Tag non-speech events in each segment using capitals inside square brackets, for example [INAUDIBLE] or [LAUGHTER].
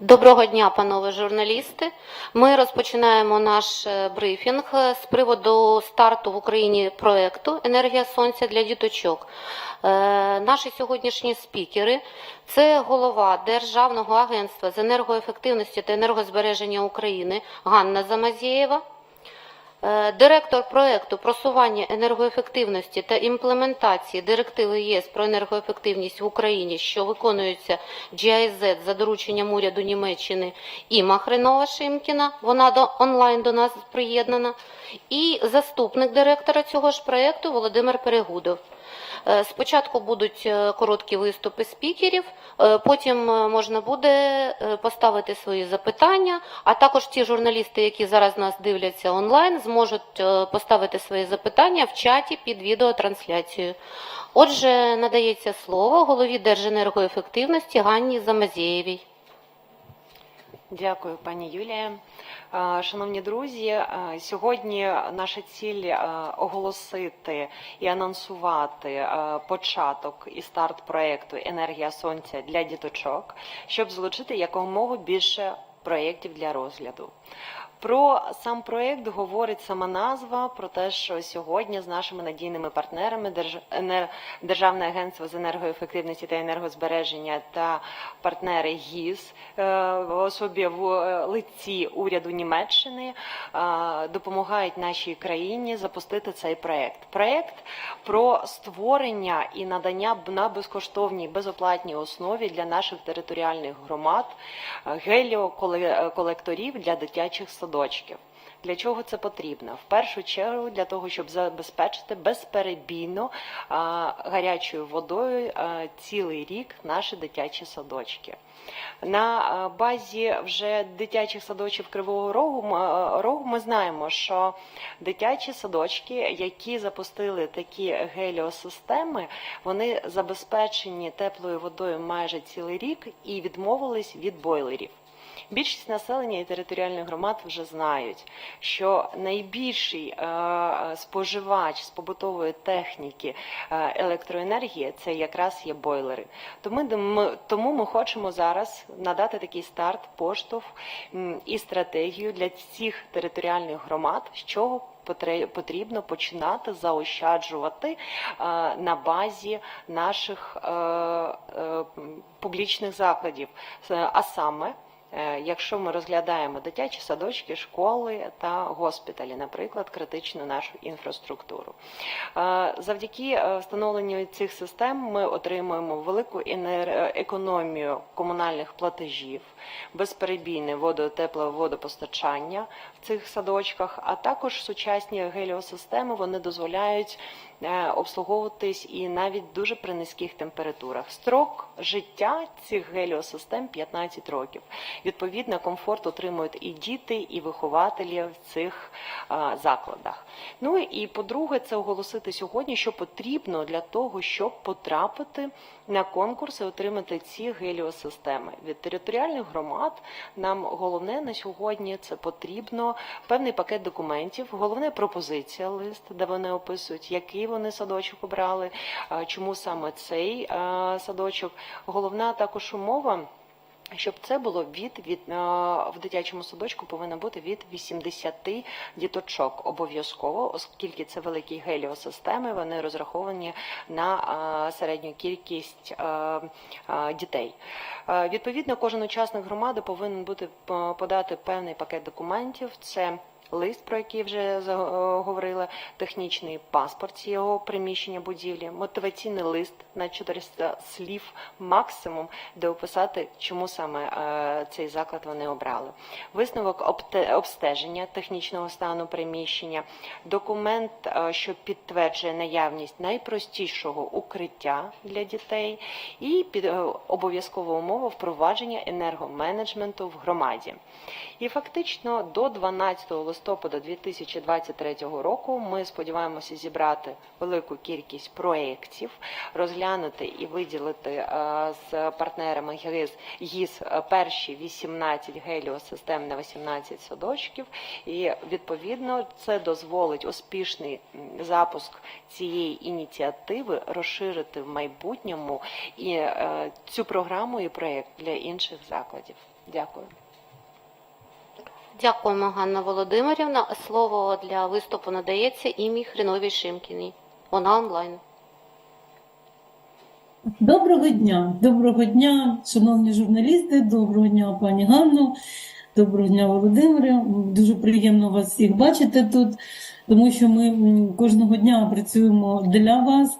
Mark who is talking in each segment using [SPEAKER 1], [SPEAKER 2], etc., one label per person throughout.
[SPEAKER 1] Доброго дня, панове журналісти. Ми розпочинаємо наш е, брифінг е, з приводу старту в Україні проекту Енергія сонця для діточок. Е, Наші сьогоднішні спікери це голова Державного агентства з енергоефективності та енергозбереження України Ганна Замазєєва. Е, Директор проекту просування енергоефективності та імплементації директиви ЄС про енергоефективність в Україні, що виконується GIZ за дорученням уряду Німеччини і Махринова Шимкіна. Вона до онлайн до нас приєднана. І заступник директора цього ж проекту Володимир Перегудов. Е, Спочатку будуть е, короткі виступи спікерів, е, потім можна буде поставити свої запитання, а також ті журналісти, які зараз нас дивляться онлайн, зможуть поставити свої запитання в чаті під відеотрансляцією. Отже, надається слово голові Держенергоефективності Ганні Замазєєвій.
[SPEAKER 2] Дякую, пані Юлія. Шановні друзі, сьогодні наша ціль оголосити і анонсувати початок і старт проекту Енергія сонця для діточок, щоб залучити якомога більше проєктів для розгляду. Про сам проект говорить сама назва про те, що сьогодні з нашими надійними партнерами Держ- Державне агентство з енергоефективності та енергозбереження та партнери ГІС е, в особі в е, лиці уряду Німеччини е, допомагають нашій країні запустити цей проект. Проект про створення і надання на безкоштовній безоплатній основі для наших територіальних громад геліоколекторів для дитячих садочків. Для чого це потрібно? В першу чергу для того, щоб забезпечити безперебійно а, гарячою водою а, цілий рік наші дитячі садочки. На базі вже дитячих садочків Кривого Рогу, Рогу ми знаємо, що дитячі садочки, які запустили такі геліосистеми, вони забезпечені теплою водою майже цілий рік і відмовились від бойлерів. Більшість населення і територіальних громад вже знають, що найбільший е, споживач з побутової техніки е, електроенергії це якраз є бойлери. Тому ми, хочемо зараз надати такий старт, поштовх і стратегію для всіх територіальних громад, з чого потрібно починати заощаджувати е, на базі наших публічних закладів, а саме. Е, Якщо ми розглядаємо дитячі садочки, школи та госпіталі, наприклад, критичну нашу інфраструктуру, Е, завдяки е, встановленню цих систем ми отримуємо велику економію комунальних платежів, безперебійне водо, тепле водопостачання в цих садочках, а також сучасні геліосистеми вони дозволяють обслуговуватись і навіть дуже при низьких температурах. Строк життя цих геліосистем 15 років. Відповідно, комфорт отримують і діти, і вихователі в цих закладах. Ну і по-друге, це оголосити сьогодні, що потрібно для того, щоб потрапити на конкурс і отримати ці геліосистеми. Від територіальних громад нам головне на сьогодні це потрібно певний пакет документів, головне пропозиція лист, де вони описують, який вони садочок обрали, чому саме цей садочок. Головна також умова. Щоб це було від, від в дитячому садочку повинно бути від 80 діточок обов'язково, оскільки це великі геліосистеми, вони розраховані на середню кількість дітей. Відповідно, кожен учасник громади повинен бути подати певний пакет документів. Це Лист, про який вже говорила, технічний паспорт цього приміщення будівлі, мотиваційний лист на 400 слів максимум, де описати, чому саме е, цей заклад вони обрали. Висновок обстеження технічного стану приміщення, документ, е, що підтверджує наявність найпростішого укриття для дітей, і під е, обов'язкова умова впровадження енергоменеджменту в громаді. І фактично до 12 листопада 2023 року ми сподіваємося зібрати велику кількість проєктів, розглянути і виділити е, з партнерами ГІС, ГІС е, перші 18 геліосистем на 18 садочків. І відповідно це дозволить успішний запуск цієї ініціативи розширити в майбутньому і е, цю програму і проєкт для інших закладів. Дякую.
[SPEAKER 1] Дякуємо, Ганна Володимирівна. Слово для виступу надається ім'ї Хріновій Шимкіній. Вона онлайн.
[SPEAKER 3] Доброго дня, доброго дня, шановні журналісти, доброго дня, пані Ганно, доброго дня, Володимире. Дуже приємно вас всіх бачити тут, тому що ми кожного дня працюємо для вас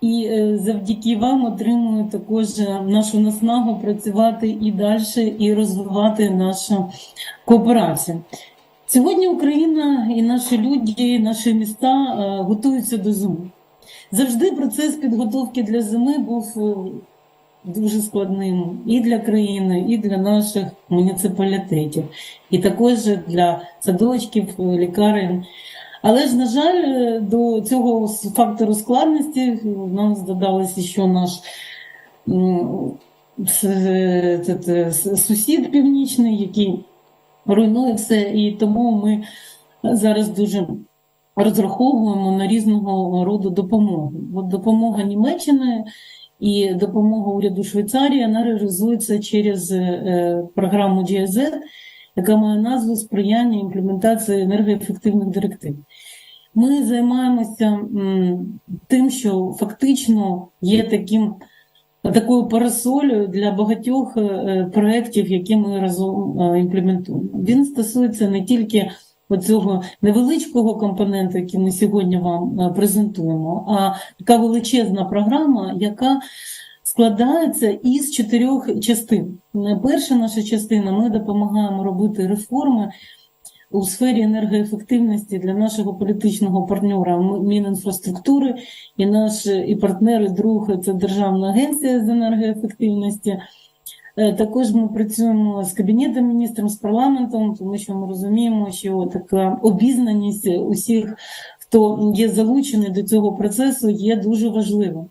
[SPEAKER 3] і е, завдяки вам отримуємо також е, нашу наснагу працювати і далі, і розвивати нашу кооперацію. Сьогодні Україна і наші люди, наші міста е, готуються до зими. Завжди процес підготовки для зими був дуже складним і для країни, і для наших муніципалітетів, і також для садочків, лікарень. Але ж, на жаль, е, до цього фактору складності нам додалося ще наш е, сусід північний, який руйнує все, і тому ми зараз дуже розраховуємо на різного роду допомогу. От допомога Німеччини і допомога уряду Швейцарії вона реалізується через е, програму GIZ, яка має назву сприяння імплементації енергоефективних директив. Ми займаємося тим, що фактично є таким. Такою парасолею для багатьох е, проєктів, які ми разом е, імплементуємо. Він стосується не тільки оцього невеличкого компоненту, який ми сьогодні вам е, презентуємо, а така величезна програма, яка складається із чотирьох частин. Перша наша частина ми допомагаємо робити реформи у сфері енергоефективності для нашого політичного партнера Мінінфраструктури і наш е, і партнер, і друг це Державна агенція з енергоефективності. Е, Також ми працюємо з кабінетом міністром, з парламентом, тому що ми розуміємо, що така обізнаність усіх, хто є залучений до цього процесу, є дуже важливим.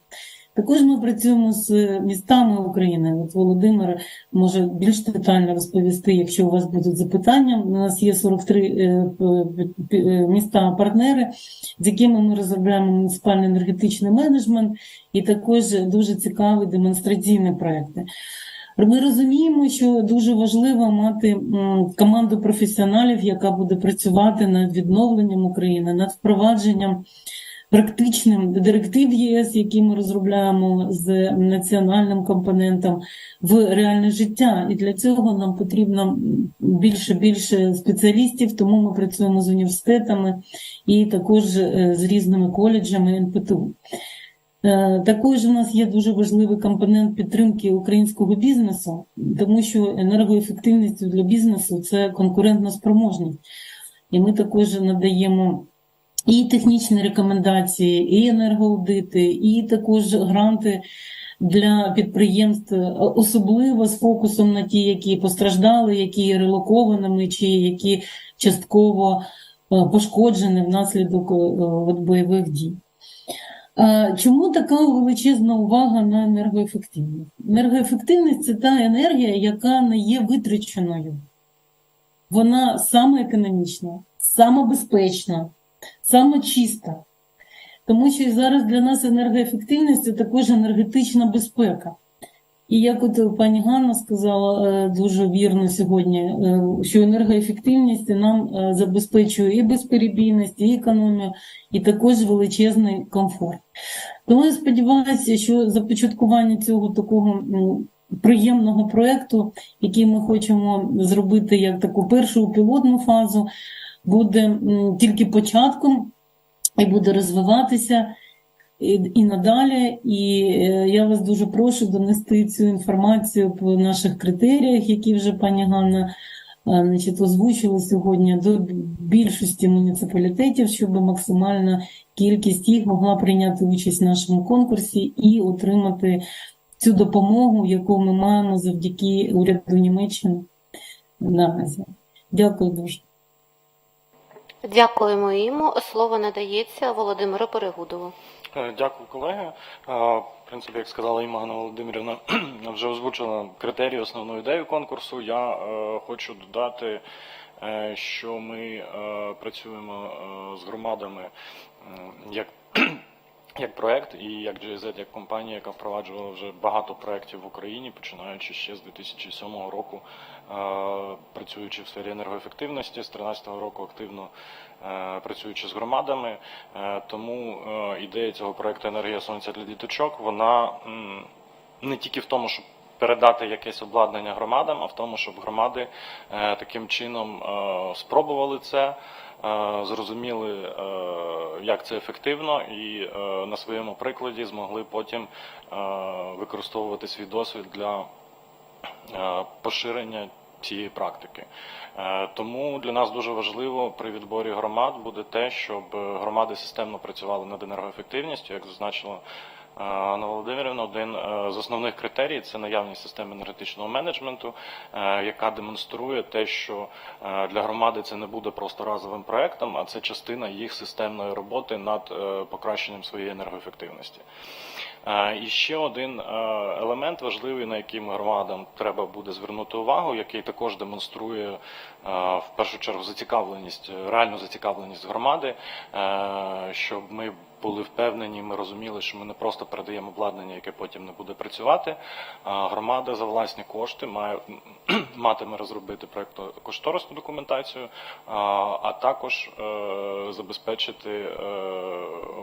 [SPEAKER 3] Також ми працюємо з містами України. От Володимир може більш детально розповісти, якщо у вас будуть запитання. У нас є 43 е, п- е, міста-партнери, з якими ми розробляємо муніципальний енергетичний менеджмент і також дуже цікаві демонстраційні проекти. Ми розуміємо, що дуже важливо мати команду професіоналів, яка буде працювати над відновленням України, над впровадженням практичним директив ЄС, які ми розробляємо з національним компонентом в реальне життя. І для цього нам потрібно більше більше спеціалістів, тому ми працюємо з університетами і також е, з різними коледжами НПТУ. Е, Також у нас є дуже важливий компонент підтримки українського бізнесу, тому що енергоефективність для бізнесу це конкурентна спроможність. І ми також надаємо і технічні рекомендації, і енергоаудити, і також гранти для підприємств, е, особливо з фокусом на ті, які постраждали, які є релокованими, чи які частково е, пошкоджені внаслідок е, бойових дій. Чому така величезна увага на енергоефективність? Енергоефективність це та енергія, яка не є витраченою. Вона саме економічна, саме безпечна, саме чиста. Тому що зараз для нас енергоефективність це також енергетична безпека. І як от пані Ганна сказала е, дуже вірно сьогодні, е, що енергоефективність нам е, забезпечує і безперебійність, і економію, і також величезний комфорт. Тому я сподіваюся, що започаткування цього такого приємного проєкту, який ми хочемо зробити як таку першу пілотну фазу, буде тільки початком і буде розвиватися і, і надалі. І е, я вас дуже прошу донести цю інформацію по наших критеріях, які вже пані Ганна е, значить, озвучила сьогодні до більшості муніципалітетів, щоб максимальна кількість їх могла прийняти участь в нашому конкурсі і отримати цю допомогу, яку ми маємо завдяки уряду Німеччини наразі. Дякую дуже.
[SPEAKER 1] Дякуємо йому. Слово надається Володимиру Перегудову.
[SPEAKER 4] Е, Дякую, колеги. Е, В принципі, як сказала Ганна Володимирівна, [CLEARS THROAT] вже озвучила критерії, основну ідею конкурсу. Я е, хочу додати, що ми працюємо з громадами, як [CLEARS THROAT] як проект і як GIZ, як компанія, яка впроваджувала вже багато проєктів в Україні, починаючи ще з 2007 року, працюючи в сфері енергоефективності, з 2013 року активно е, працюючи з громадами. Е, Тому е, ідея цього проекту Енергія сонця для діточок вона не тільки в тому, щоб передати якесь обладнання громадам, а в тому, щоб громади таким чином спробували це, зрозуміли, як це ефективно, і на своєму прикладі змогли потім використовувати свій досвід для поширення цієї практики. Е, Тому для нас дуже важливо при відборі громад буде те, щоб е, громади системно працювали над енергоефективністю, як зазначила е, Анна Володимирівна, один е, з основних критерій це наявність системи енергетичного менеджменту, е, яка демонструє те, що е, для громади це не буде просто разовим проектом, а це частина їх системної роботи над е, покращенням своєї енергоефективності. Е, І ще один е, елемент важливий, на який громадам треба буде звернути увагу, який також демонструє е, в першу чергу зацікавленість, е, реальну зацікавленість громади, е, щоб ми були впевнені, ми розуміли, що ми не просто передаємо обладнання, яке потім не буде працювати. Громада за власні кошти має [CLEARS THROAT] матиме розробити проєктно-кошторисну документацію, а, також е, забезпечити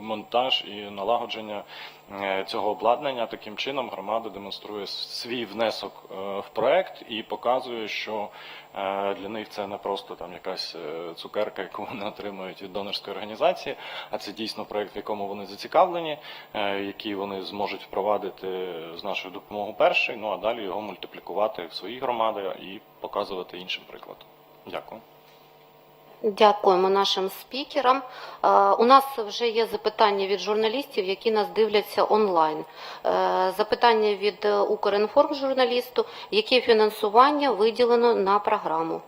[SPEAKER 4] монтаж і налагодження цього обладнання. Таким чином громада демонструє свій внесок е, в проект і показує, що е, для них це не просто там якась е, цукерка, яку [LAUGHS] вони отримують від донорської організації, а це дійсно проект, в якому вони зацікавлені, е, який вони зможуть впровадити з нашою допомогою перший, ну а далі його мультиплікувати в свої громади і показувати іншим прикладом. Дякую.
[SPEAKER 1] Дякуємо нашим спікерам. Е, У нас вже є запитання від журналістів, які нас дивляться онлайн. Е, Запитання від е, Укрінформ журналісту, яке фінансування виділено на програму.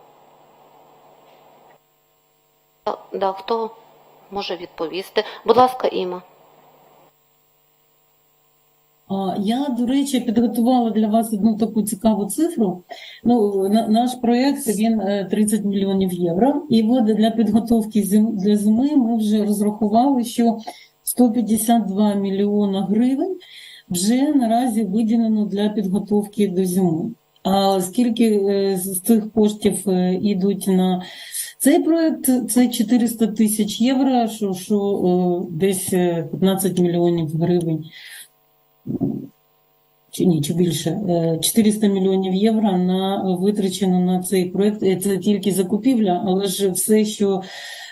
[SPEAKER 1] Да, хто може відповісти? Будь ласка, Іма.
[SPEAKER 3] Я, до речі, підготувала для вас одну таку цікаву цифру. Ну, наш проєкт він е, 30 мільйонів євро. І от для підготовки для зими ми вже розрахували, що 152 мільйона гривень вже наразі виділено для підготовки до зими. А скільки е, з цих коштів е, йдуть на цей проєкт, це 400 тисяч євро, що, що е, десь е, 15 мільйонів гривень чи ні, чи більше, е, 400 мільйонів євро на витрачено на цей проект. Е, Це тільки закупівля, але ж все, що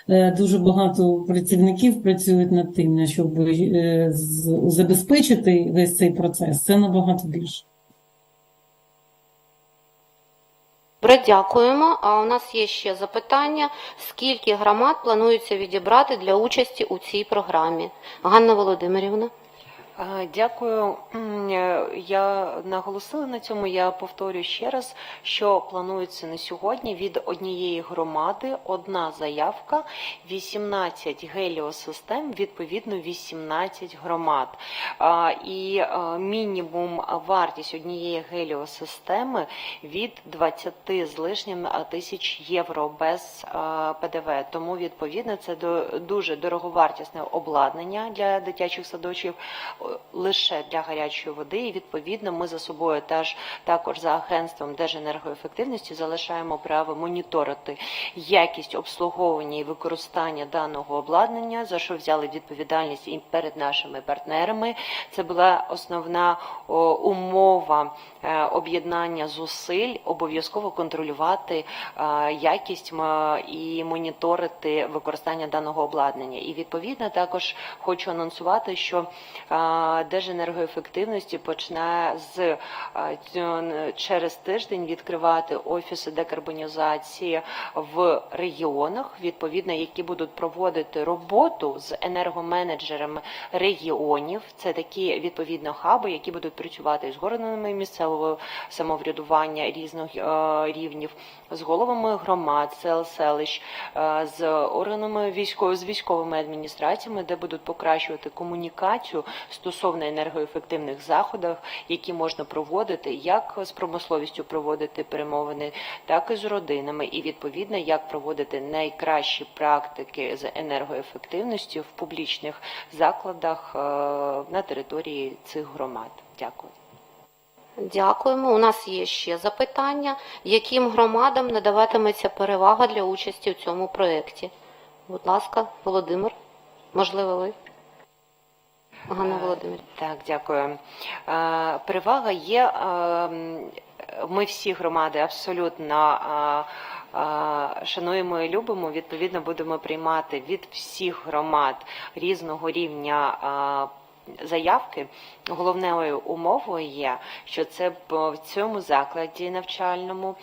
[SPEAKER 3] е, дуже багато працівників працюють над тим, щоб е, забезпечити весь цей процес, це набагато більше.
[SPEAKER 1] Добре, дякуємо. А у нас є ще запитання. Скільки громад планується відібрати для участі у цій програмі? Ганна Володимирівна.
[SPEAKER 2] Дякую. Е, Я наголосила на цьому. Я повторюю ще раз, що планується на сьогодні від однієї громади одна заявка, 18 геліосистем, відповідно 18 громад. І е, мінімум вартість однієї геліосистеми від 20 з лишнім тисяч євро без е, ПДВ. Тому відповідно це дуже дороговартісне обладнання для дитячих садочків лише для гарячої води. І відповідно ми за собою теж також за агентством Держенергоефективності залишаємо право моніторити якість обслуговування і використання даного обладнання, за що взяли відповідальність і перед нашими партнерами. Це була основна о, умова е, об'єднання зусиль, обов'язково контролювати е, якість м, і моніторити використання даного обладнання. І відповідно також хочу анонсувати, що е, Держенергоефективності почне з через тиждень відкривати офіси декарбонізації в регіонах, відповідно, які будуть проводити роботу з енергоменеджерами регіонів. Це такі відповідно хаби, які будуть працювати з органами місцевого самоврядування різних рівнів, з головами громад, сел, селищ, з органами військової з військовими адміністраціями, де будуть покращувати комунікацію з стосовно енергоефективних заходів, які можна проводити, як з промисловістю проводити перемовини, так і з родинами, і відповідно як проводити найкращі практики з енергоефективності в публічних закладах е, на території цих громад. Дякую.
[SPEAKER 1] Дякуємо. У нас є ще запитання. Яким громадам надаватиметься перевага для участі в цьому проєкті? Будь ласка, Володимир, можливо, ви? Ганна Володимир.
[SPEAKER 2] Так, дякую. Е, Перевага є. е, Ми всі громади абсолютно е, шануємо і любимо. Відповідно, будемо приймати від всіх громад різного рівня. Заявки головною умовою є, що це в цьому закладі навчальному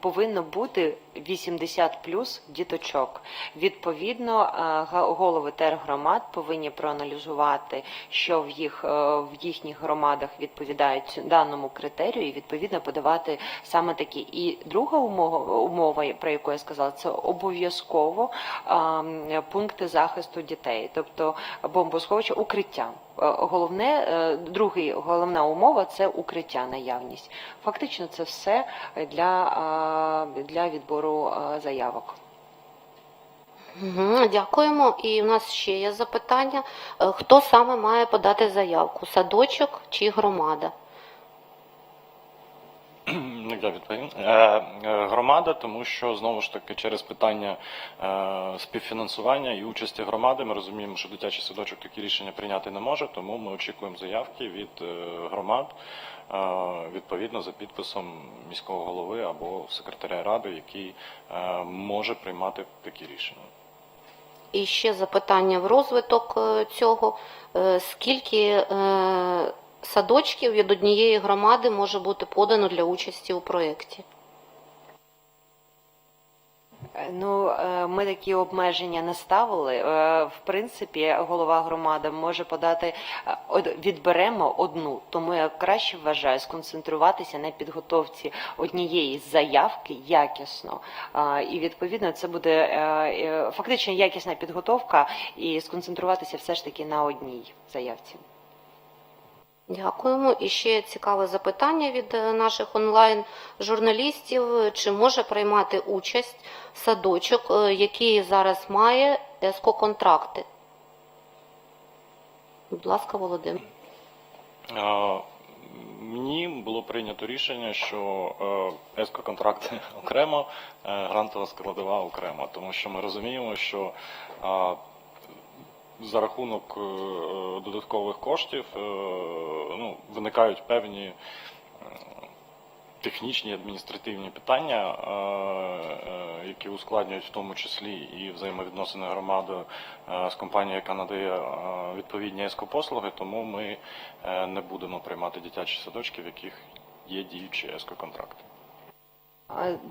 [SPEAKER 2] повинно бути 80 плюс діточок. Відповідно, е, голови тергромад повинні проаналізувати, що в їх е, в їхніх громадах відповідають даному критерію, і відповідно подавати саме такі. І друга умова, умова про яку я сказала, це обов'язково пункти захисту дітей, тобто бомбосховища, укриття. Е, Головне, е, другий головна умова це укриття, наявність. Фактично, це все для, для відбору заявок.
[SPEAKER 1] Дякуємо. І у нас ще є запитання. Е, Хто саме має подати заявку? Садочок чи громада?
[SPEAKER 4] Я відповім. Е, е, Громада, тому що знову ж таки через питання е, співфінансування і участі громади ми розуміємо, що дитячий садочок такі рішення прийняти не може, тому ми очікуємо заявки від громад відповідно за підписом міського голови або секретаря ради, який може приймати такі рішення.
[SPEAKER 1] І ще запитання в розвиток цього. Скільки садочків від однієї громади може бути подано для участі у проєкті?
[SPEAKER 2] Ну, е, ми такі обмеження не ставили. Е, В принципі, голова громади може подати е, відберемо одну. Тому я краще вважаю сконцентруватися на підготовці однієї заявки якісно. І відповідно це буде фактично якісна підготовка і сконцентруватися все ж таки на одній заявці.
[SPEAKER 1] Дякуємо. І ще цікаве запитання від е, наших онлайн-журналістів. Чи може приймати участь садочок, е, який зараз має ЕСКО-контракти? Будь ласка, Володимир.
[SPEAKER 4] Мені було прийнято рішення, що е, ЕСКО-контракти [LAUGHS] окремо, е, грантова складова окремо, тому що ми розуміємо, що за рахунок е, додаткових коштів е, ну, виникають певні е, технічні адміністративні питання, які ускладнюють в тому числі і взаємовідносини громади з компанією, яка надає відповідні ЕСКО-послуги, тому ми не будемо приймати дитячі садочки, в яких є діючі ЕСКО-контракти.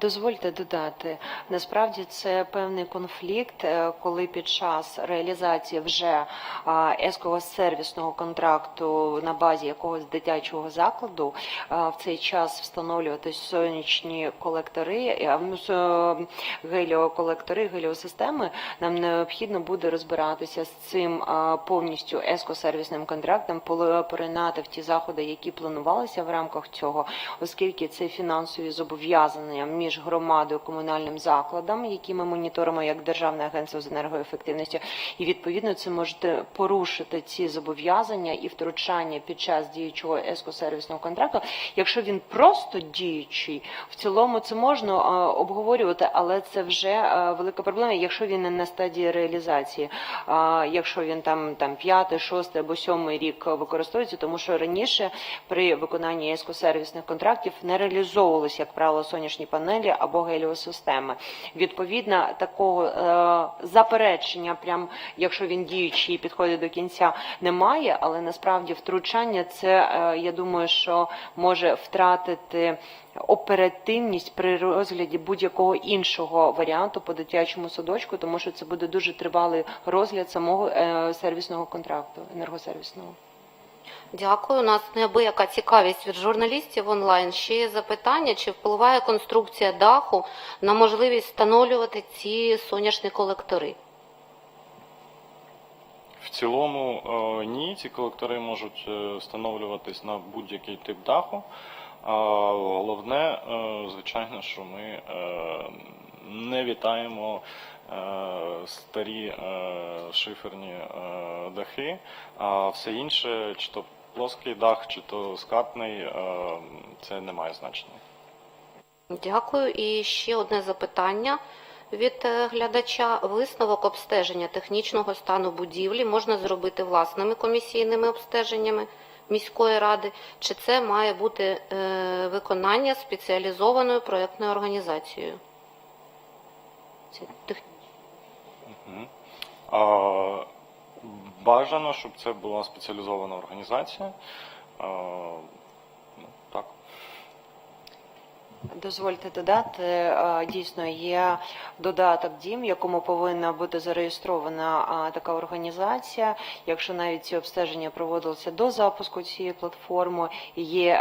[SPEAKER 2] Дозвольте додати, насправді це певний конфлікт, е, коли під час реалізації вже а, ескового сервісного контракту на базі якогось дитячого закладу в цей час встановлювати сонячні колектори, а, ну, геліоколектори, геліосистеми, нам необхідно буде розбиратися з цим повністю еско-сервісним контрактом, поринати в ті заходи, які планувалися в рамках цього, оскільки це фінансові зобов'язання між громадою комунальним закладом, які ми моніторимо як Державне агентство з енергоефективності, і відповідно це можете порушити ці зобов'язання і втручання під час діючого еско-сервісного контракту. Якщо він просто діючий, в цілому це можна е, обговорювати, але це вже е, велика проблема, якщо він не на стадії реалізації, якщо він там там п'ятий, шостий або сьомий рік використовується, тому що раніше при виконанні еско-сервісних контрактів не реалізовувалися, як правило, сонячні панелі або геліосистеми. Відповідно, такого е, заперечення, прям якщо він діючий і підходить до кінця, немає, але насправді втручання це е, я думаю, що може втратити оперативність при розгляді будь-якого іншого варіанту по дитячому садочку, тому що це буде дуже тривалий розгляд самого е, сервісного контракту, енергосервісного.
[SPEAKER 1] Дякую. У нас неабияка цікавість від журналістів онлайн. Ще є запитання, чи впливає конструкція даху на можливість встановлювати ці сонячні колектори?
[SPEAKER 4] В цілому е, ні, ці колектори можуть е, встановлюватись на будь-який тип даху. Головне, е, звичайно, що ми не вітаємо е, старі е, шиферні е, дахи, а все інше, чи то плоский дах, чи то скатний, це не має значення.
[SPEAKER 1] Дякую. І ще одне запитання від глядача. Висновок обстеження технічного стану будівлі можна зробити власними комісійними обстеженнями міської ради, чи це має бути виконання спеціалізованою проєктною організацією? Це
[SPEAKER 4] технічно. Бажано, щоб це була спеціалізована організація. А, ну, Так.
[SPEAKER 2] Дозвольте додати, е, дійсно є додаток Дім, якому повинна бути зареєстрована така організація. Якщо навіть ці обстеження проводилися до запуску цієї платформи, є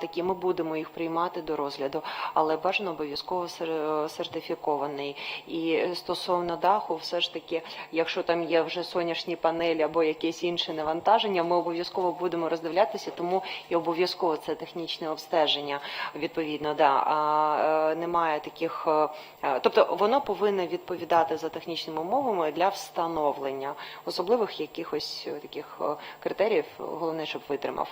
[SPEAKER 2] такі, ми будемо їх приймати до розгляду, але бажано обов'язково сер- сертифікований. І стосовно даху, все ж таки, якщо там є вже сонячні панелі або якесь інше навантаження, ми обов'язково будемо роздивлятися, тому і обов'язково це технічне обстеження. Відповідно, да а, е, немає таких, е, е, тобто воно повинно відповідати за технічними умовами для встановлення особливих якихось таких критеріїв. Головне, щоб витримав.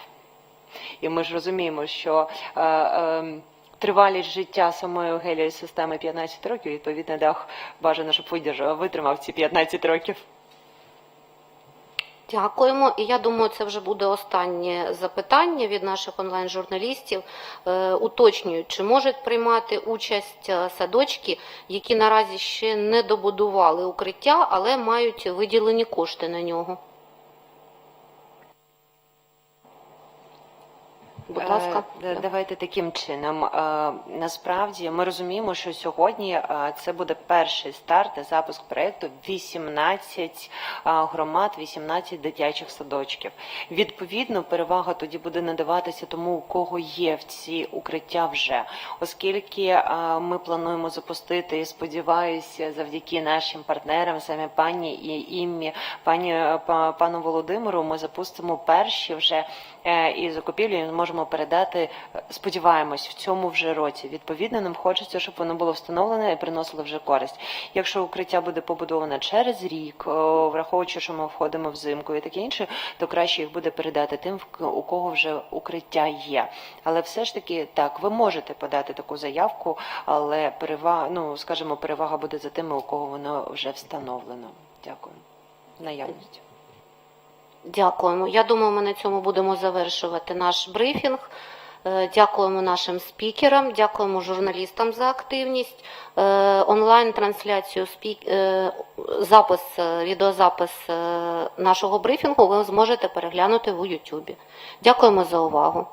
[SPEAKER 2] І ми ж розуміємо, що е, е, тривалість життя самої гелієї системи 15 років, відповідно, дах бажано, щоб витримав ці 15 років.
[SPEAKER 1] Дякуємо. І я думаю, це вже буде останнє запитання від наших онлайн-журналістів. Е, Уточнюють, чи можуть приймати участь е, садочки, які наразі ще не добудували укриття, але мають виділені кошти на нього. Будь ласка.
[SPEAKER 2] Е, Давайте таким чином. Е, Насправді ми розуміємо, що сьогодні е, це буде перший старт і запуск проекту 18 е, громад, 18 дитячих садочків. Відповідно, перевага тоді буде надаватися тому, у кого є в ці укриття вже, оскільки ми плануємо запустити і сподіваюся, завдяки нашим партнерам, саме пані і ім'ї, пані пану Володимиру, ми запустимо перші вже і закупівлі і можемо передати, е, сподіваємось, в цьому вже році. Відповідно, нам хочеться, щоб воно було встановлене і приносило вже користь. Якщо укриття буде побудоване через рік, враховуючи, що ми входимо взимку і таке інше, то краще їх буде передати тим, у кого вже укриття є. Але все ж таки, так, ви можете подати таку заявку, але перевага, ну скажімо, перевага буде за тими, у кого воно вже встановлено. Дякую. Наявність.
[SPEAKER 1] Дякуємо. Я думаю, ми на цьому будемо завершувати наш брифінг. Е, Дякуємо нашим спікерам, дякуємо журналістам за активність. Е, Онлайн-трансляцію е, запис, відеозапис нашого брифінгу ви зможете переглянути у Ютубі. Дякуємо за увагу.